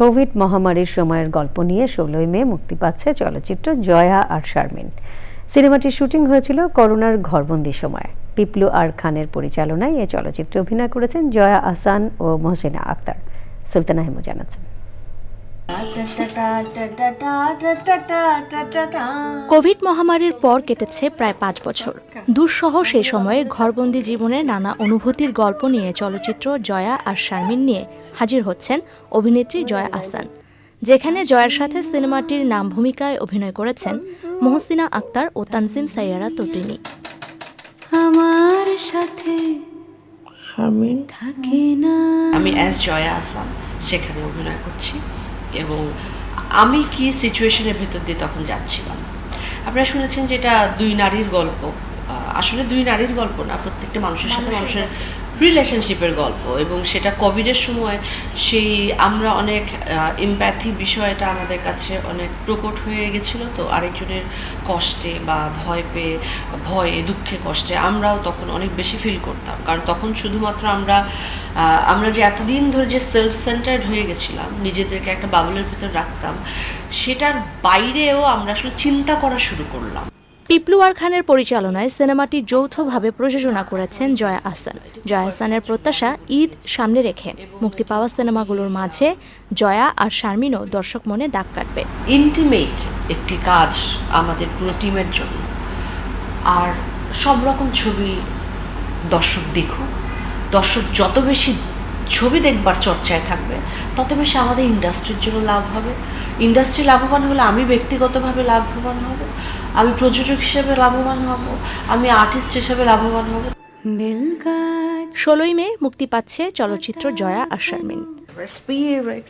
Covid মহামারীর সময়ের গল্প নিয়ে ষোলোই মে মুক্তি পাচ্ছে চলচ্চিত্র জয়া আর শারমিন। সিনেমাটির শুটিং হয়েছিল করোনার ঘরবন্দি সময়। পিপলু আর খানের পরিচালনায় এ চলচ্চিত্রে অভিনয় করেছেন জয়া আসান ও মহসিনা আক্তার। সুলতানা হেমু জানাচ্ছেন। কোভিড মহামারীর পর কেটেছে প্রায় পাঁচ বছর। দুঃসহ সেই সময়ে ঘরবন্দি জীবনের নানা অনুভূতির গল্প নিয়ে চলচ্চিত্র জয়া আর শারমিন নিয়ে হাজির হচ্ছেন অভিনেত্রী জয়া আহসান। যেখানে জয়ার সাথে সিনেমাটির নাম ভূমিকায় অভিনয় করেছেন মহসিনা আক্তার ও তানসিম সাইয়ারা তটিনী আমার সাথে থাকে না। আমি অ্যাজ জয়া আসাম সেখানে অভিনয় করছি। এবং আমি কি সিচুয়েশনের ভেতর দিয়ে তখন যাচ্ছিলাম? আপনারা শুনেছেন যে এটা দুই নারীর গল্প। আসলে দুই নারীর গল্প না প্রত্যেকটা মানুষের সাথে মানুষের রিলেশনশিপের গল্প এবং সেটা কোভিডের সময় সেই আমরা অনেক এমপ্যাথি বিষয়টা আমাদের কাছে অনেক প্রকট হয়ে গেছিল। তো আরেকজনের কষ্টে বা ভয় পেয়ে ভয়ে দুঃখে কষ্টে আমরাও তখন অনেক বেশি ফিল করতাম। কারণ তখন শুধুমাত্র আমরা আমরা যে এতদিন ধরে যে সেলফ সেন্টার্ড হয়ে গেছিলাম নিজেদেরকে একটা বাবলের ভিতর রাখতাম সেটার বাইরেও আমরা আসলে চিন্তা করা শুরু করলাম। পিপলু আর খানের পরিচালনায় সিনেমাটি যৌথভাবে প্রযোজনা করেছেন জয়া আহসান। জয়া আহসানের প্রত্যাশা ঈদ সামনে রেখে। মুক্তি পাওয়া সিনেমাগুলোর মাঝে জয়া আর শারমিনও দর্শক মনে দাগ কাটবে। ইন্টিমেট একটি কাজ আমাদের পুরো টিমের জন্য। আর সব রকম ছবি দর্শক দেখুক। দর্শক যত বেশি ছবি দেখবার চর্চায় থাকবে তত বেশি আমাদের ইন্ডাস্ট্রির জন্য লাভ হবে। ইন্ডাস্ট্রি লাভবান হলে আমি ব্যক্তিগতভাবে লাভবান হব আমি প্রযোজক হিসেবে লাভবান হব আমি আর্টিস্ট হিসেবে লাভবান হব। ষোলোই মে মুক্তি পাচ্ছে চলচ্চিত্র জয়া আর Sharmin.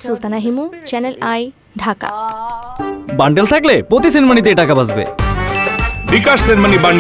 Sultana Himu channel I Dhaka. Bundle থাকলে প্রতি সিনেমানিতে টাকা বাঁচবে। বিকাশ সেনমানি বান্ডিল।